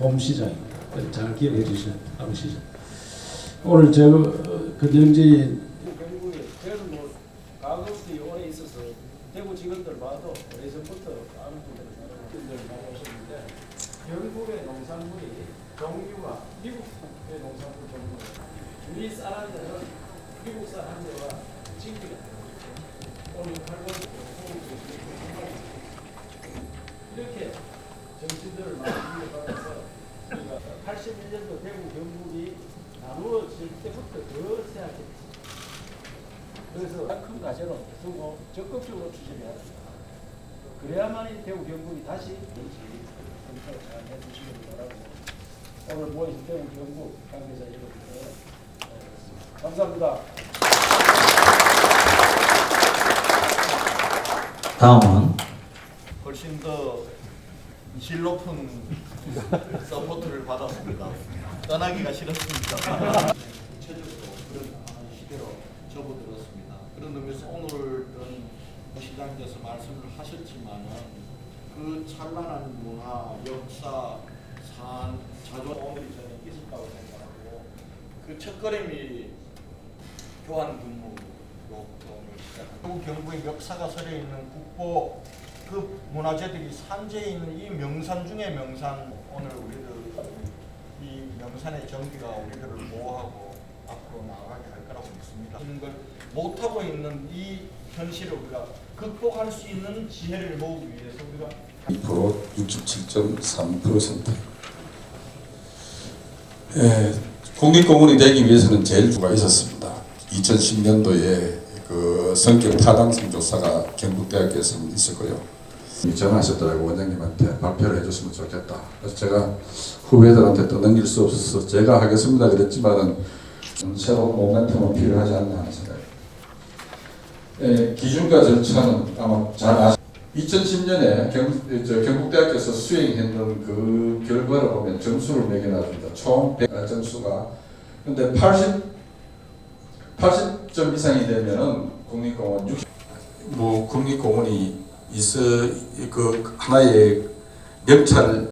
봄 시장입니다. 잘 기억해 주시면 밤시장. 오늘 저 어, 근영지 결국에 저는 뭐 과거부터 오래 있어서 대구 직원들 봐도 예전부터 아는 분들 나오셨는데 결국에 농산물이 종류가 미국의 농산물 종류 우리 쌀한대는 미국산 한 대와 진기가 오늘 8번 이렇게 정신들을 많이 이어받아서 우리가 81년도 대구 경북이 나누어질 때부터 더 생각했지. 그래서 큰 과제로 두고 적극적으로 추진해야 된다. 그래야만 이 대구 경북이 다시 정치 정책을 잘 해주시길 바라고 오늘 모이신 대구 경북 관계자 여러분들 어, 감사합니다. 다음은 훨씬 더 질 높은 서포트를 받았습니다. 떠나기가 싫었습니다. 구체적으로 그런 시대로 접어들었습니다. 그런 의미에서 오늘은 시장님께서 말씀을 하셨지만은 그 찬란한 문화, 역사, 산, 자조 오늘이 저는 있었다고 생각하고 그 첫걸음이 교환 근무로 오늘 시작합니다. 경북의 역사가 서려 있는 국보 그 문화재들이 산재에 있는 이 명산 중의 명산 오늘 우리들 이 명산의 정기가 우리들을 보호하고 앞으로 나아가게 할 거라고 믿습니다. 이런 걸 못하고 있는 이 현실을 우리가 극복할 수 있는 지혜를 모으기 위해서 우리가 2% 67.3%. 예, 국립공원이 되기 위해서는 제일 주가 있었습니다. 2010년도에 그 성격 타당성 조사가 경북대학교에서 있었고요. 전하셨더라고 원장님한테 발표를 해줬으면 좋겠다. 그래서 제가 후배들한테 또 넘길 수 없어서 제가 하겠습니다 그랬지만은 좀 새로운 모멘텀은 필요하지 않나 하는 생각이. 예, 기준과 절차는 아마 잘 아시. 2010년에 경, 저 경북대학교에서 수행했던 그 결과를 보면 점수를 매겨놔줍니다. 총 100 점수가. 근데 80, 80점 이상이 되면은 국립공원 60, 뭐 국립공원이 있어 그 하나의 명찰